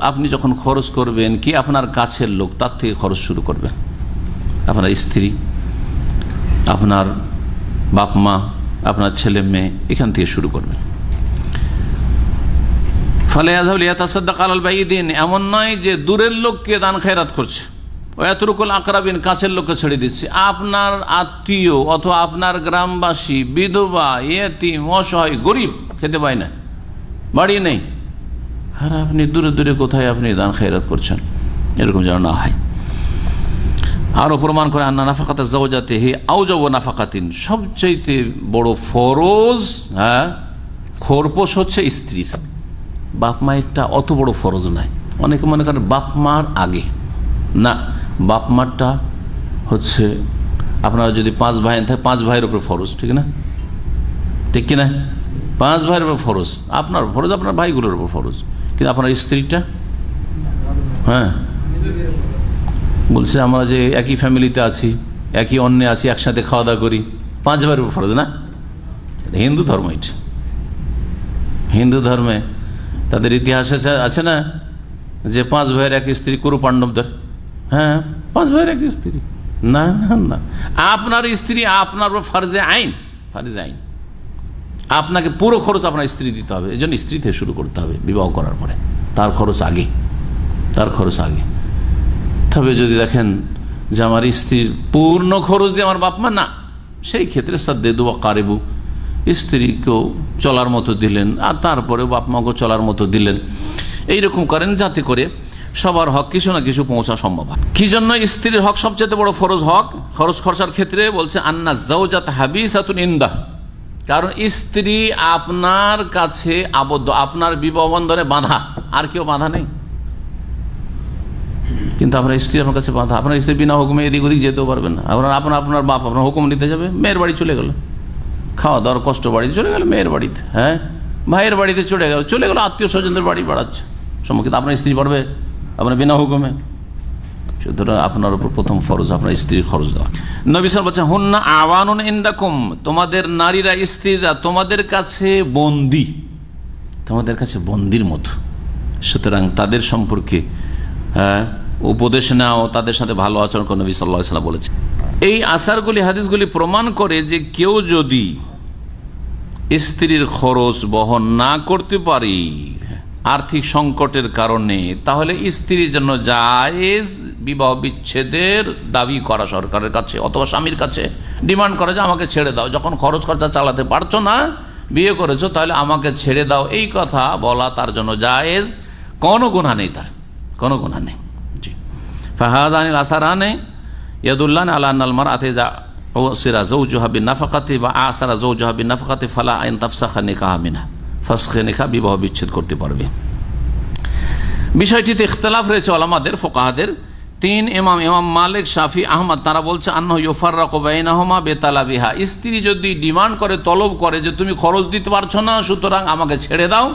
আপনি যখন খরচ করবেন কি আপনার কাছের লোক, তার থেকে খরচ শুরু করবেন। আপনার স্ত্রী, আপনার বাপ মা, আপনার ছেলে মেয়ে, এখান থেকে শুরু করবেন। ফলে দিন এমন নয় যে দূরের লোককে দান খেরাত করছে। ও ওয়াতুরকুল আকরাবিন, কাছের লোককে ছেড়ে দিচ্ছে। আপনার আত্মীয় অথবা আপনার গ্রামবাসী, বিধবা, ইয়েতিম, অসহায়, গরিব, খেতে পায় না। বাড়ি নেই। আর আপনি দূরে দূরে কোথায় আপনি দান খেরাত করছেন? এরকম যেন না হয়। আরও প্রমাণ করে, আন্না নাফাকাতে যাতে হে আউজাব নাফাকাতিন। সবচাইতে বড় ফরজ হ্যাঁ খোরপোশ হচ্ছে স্ত্রীর। বাপ মায়েরটা অত বড় ফরজ নাই অনেকে মনে করেন বাপ মার আগে। না, বাপ মারটা হচ্ছে আপনারা যদি পাঁচ ভাই থাকে, পাঁচ ভাইয়ের উপরে ফরজ, ঠিক না? ঠিক কিনা? পাঁচ ভাইয়ের উপর ফরজ। আপনার ফরজ আপনার ভাইগুলোর উপর ফরজ। কিন্তু আপনার স্ত্রীটা? হ্যাঁ। বলছে আমরা যে একই ফ্যামিলিতে আছি, একই অন্যে আছি, একসাথে খাওয়া দাওয়া করি। পাঁচ ভাইয়ের উপর ফরজ, না? হিন্দু ধর্ম এটা। হিন্দু ধর্মে তাদের ইতিহাসে আছে না? যে পাঁচ ভাইয়ের এক স্ত্রী কুরু পাণ্ডবদের। হ্যাঁ পাঁচ ভাইয়ের এক স্ত্রী। না না না। আপনার স্ত্রী আপনার ফার্জে আইন ফার্জে আইন। আপনাকে পুরো খরচ আপনার স্ত্রী দিতে হবে। এই জন্য স্ত্রী থেকে শুরু করতে হবে বিবাহ করার পরে। তার খরচ আগে। তার খরচ আগে। তবে যদি দেখেন যে আমার স্ত্রীর পূর্ণ খরচ দিয়ে আমার বাপমা না, সেই ক্ষেত্রে সাদ্দে দুয়া কারেবু স্ত্রীকেও চলার মতো দিলেন, আর তারপরে বাপ মাকেও চলার মতো দিলেন। এইরকম করেন যাতে করে সবার হক কিছু না কিছু পৌঁছা সম্ভব হয়। কি জন্য স্ত্রীর হক সবচেয়ে বড় ফরজ হক? খরচ খরচার ক্ষেত্রে বলছে, আন্না জাউজাত হাবিসাতুন ইন্দা কারণ স্ত্রী আপনার কাছে আবদ্ধ, আপনার বিবাহ বন্ধনে বাঁধা, আর কেউ বাঁধা নেই। কিন্তু আপনার স্ত্রী আপনার কাছে বাঁধা, আপনার স্ত্রী বিনা হুকুমে এদিক ওদিক যেতেও পারবেন না। আপনার আপনার আপনার বাপ আপনার হুকুম নিতে যাবে, মেয়ের বাড়ি চলে গেল। খাওয়া দাওয়ার কষ্ট বাড়িতে চলে গেল, মেয়ের বাড়িতে হ্যাঁ? ভাইয়ের বাড়িতে চলে গেল চলে গেল, আত্মীয় স্বজনদের বাড়ি বাড়াচ্ছে। সম্মুখীন আপনার স্ত্রী পড়বে আপনার বিনা হুকুমে। সুতরাং আপনার উপর প্রথম ফরজ, আপনার স্ত্রীর খরচ দেওয়া। নবী সাল বলছেন, হুন্না আওয়ানুন ইন্দাকুম, তোমাদের নারীরা, স্ত্রীরা তোমাদের কাছে বন্দি, তোমাদের কাছে বন্দির মতো। সুতরাং তাদের সম্পর্কে হ্যাঁ উপদেশ নেওয়া তাদের সাথে ভালো আচরণ করে, নবী সাল্লাহ সাল্লাম বলেছে এই আসারগুলি, হাদিসগুলি প্রমাণ করে যে কেউ যদি স্ত্রীর খরচ বহন না করতে পারি, আর্থিক সংকটের কারণে, তাহলে স্ত্রীর জন্য জায়েজ বিবাহ বিচ্ছেদের দাবি করা সরকারের কাছে অথবা স্বামীর কাছে। ডিমান্ড করা যে আমাকে ছেড়ে দাও। যখন খরচ খরচা চালাতে পারছ না, বিয়ে করেছ, তাহলে আমাকে ছেড়ে দাও। এই কথা বলা তার জন্য জায়েজ। কোনো গুণা নেই তার। কোনো গুণা নেই। জি। ফাহাদ আনিল আসারানে ইয়াদুল্লান আল্লাহ আলমার আতে যা ও সিরা জৌজুহাবিন নাফাকাতি বা আসারা জৌজুহাবিন নাফাকাতি ফালা আইন তাফসাখা নিকাহ মিনা ফাসখে নিখা বিবাহ বিচ্ছেদ করতে পারবে। বিষয়টিতে ইখতলাফ রয়েছে আলামাদের ফোকাহাদের। তিন এমাম এমাম মালিক, শাফি, আহমদ, তারা বলছে আন্ন ইউফাররা কোবাইনাহমা বেতালা বিহা স্ত্রী যদি ডিমান্ড করে, তলব করে যে তুমি খরচ দিতে পারছ না, সুতরাং আমাকে ছেড়ে দাও,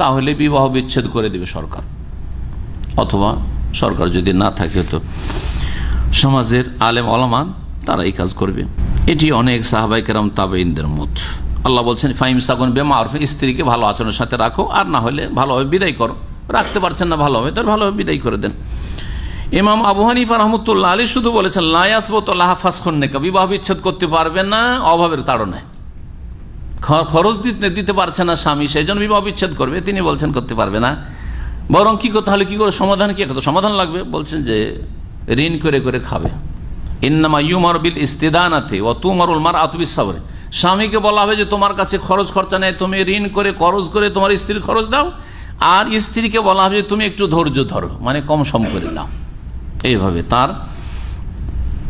তাহলে বিবাহ বিচ্ছেদ করে দেবে সরকার। অথবা সরকার যদি না থাকে তো সমাজের আলেম অলমান তারা এই কাজ করবে। এটি অনেক সাহাবাই কেরাম তাবেইনদের মত। আল্লাহ বলছেন ফাইম সাগুন বেমা আরফে স্ত্রীকে ভালো আচরণের সাথে রাখো, আর না হলে ভালোভাবে বিদায় করো। রাখতে পারছেন না ভালোভাবে, তাহলে ভালোভাবে বিদায় করে দেন। ইমাম আবু হানিফা রহমতুল্লাহ আলী শুধু বলেছেন লায়াসবতল্লাহ ফাসখন্নেকা বিবাহ বিচ্ছেদ করতে পারবে না, অভাবের তাড়নায়। খরচ দিতে দিতে পারছে না স্বামী সেই জন্য বিবাহ বিচ্ছেদ করবে। তিনি বলছেন, করতে পারবে না। বরং কী করতে হলে কী করে সমাধান কি? একটা সমাধান লাগবে। বলছেন যে, ঋণ করে করে খাবে। ইন্নামা ইউমার বিল ইস্তেদানাতে ও তুমারুল মার আতবিসাবরে স্বামীকে বলা হবে যে, তোমার কাছে খরচ খরচা নেই, তুমি ঋণ করে খরচ করে তোমার স্ত্রীর খরচ দাও। আর স্ত্রীকে বলা হবে যে, তুমি একটু ধৈর্য ধরো মানে কম সম করে নাও। এইভাবে তার,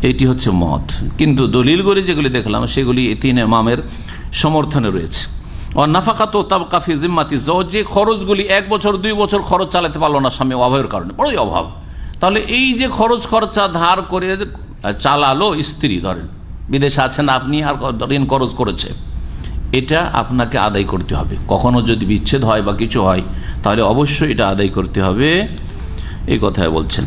এটি হচ্ছে মত। কিন্তু দলিলগুলি যেগুলি দেখলাম, সেগুলি তিন এমামের সমর্থনে রয়েছে। নাফাকাত তাবকাফি জিম্মাতি যে খরচগুলি এক বছর, দুই বছর খরচ চালাতে পারল না স্বামী অভাবের কারণে। বড়ই অভাব। তাহলে এই যে খরচ খরচা ধার করে চালালো স্ত্রী, ধরেন, বিদেশে আছেন আপনি, আর ঋণ খরচ করেছে, এটা আপনাকে আদায় করতে হবে। কখনো যদি বিচ্ছেদ হয় বা কিছু হয়, তাহলে অবশ্যই এটা আদায় করতে হবে। এই কথায় বলছেন।